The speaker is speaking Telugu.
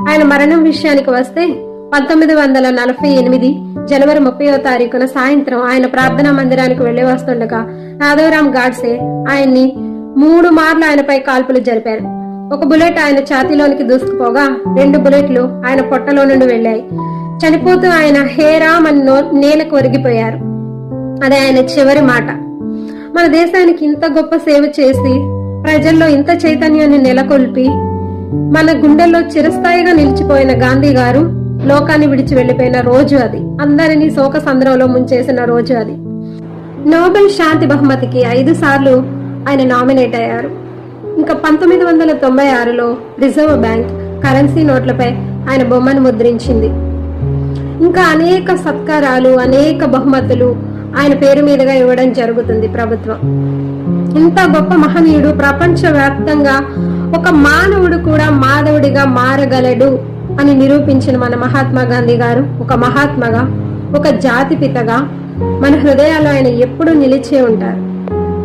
ఆయన మరణం విషయానికి వస్తే పంతొమ్మిది వందల నలభై ఎనిమిది జనవరి ముప్పయో తారీఖున సాయంత్రం ఆయన ప్రార్థనా మందిరానికి వెళ్ళి వస్తుండగా నాదవరాం గాడ్సే ఆయన్ని మూడు మార్లు ఆయనపై కాల్పులు జరిపారు. ఒక బుల్లెట్ ఆయన ఛాతీలోనికి దూసుకుపోగా రెండు బుల్లెట్లు ఆయన పొట్టలో నుండి వెళ్ళాయి. చనిపోతూ ఆయన హేరామ్ అని నేలకు ఒరిగిపోయారు. అదే ఆయన చివరి మాట. మన దేశానికి ఇంత గొప్ప సేవ చేసి ప్రజల్లో ఇంత చైతన్యాన్ని నెలకొల్పి మన గుండెల్లో చిరస్థాయిగా నిలిచిపోయిన గాంధీ గారు లోకాన్ని విడిచి వెళ్ళిపోయిన రోజు అది. అందరినీ శోక సంద్రంలో ముంచేసిన రోజు అది. నోబెల్ శాంతి బహుమతికి ఐదు సార్లు ఆయన నామినేట్ అయ్యారు. ఇంకా పంతొమ్మిది వందల తొంభై ఆరులో రిజర్వ్ బ్యాంక్ కరెన్సీ నోట్లపై ఆయన బొమ్మను ముద్రించింది. ఇంకా అనేక సత్కారాలు అనేక బహుమతులు ఆయన పేరు మీదుగా ఇవ్వడం జరుగుతుంది ప్రభుత్వం. ఇంత గొప్ప మహనీయుడు ప్రపంచవ్యాప్తంగా ఒక మానవుడు కూడా మాధవుడిగా మారగలడు అని నిరూపించిన మన మహాత్మా గాంధీ గారు ఒక మహాత్మగా ఒక జాతిపితగా మన హృదయాల్లో ఆయన ఎప్పుడూ నిలిచే ఉంటారు.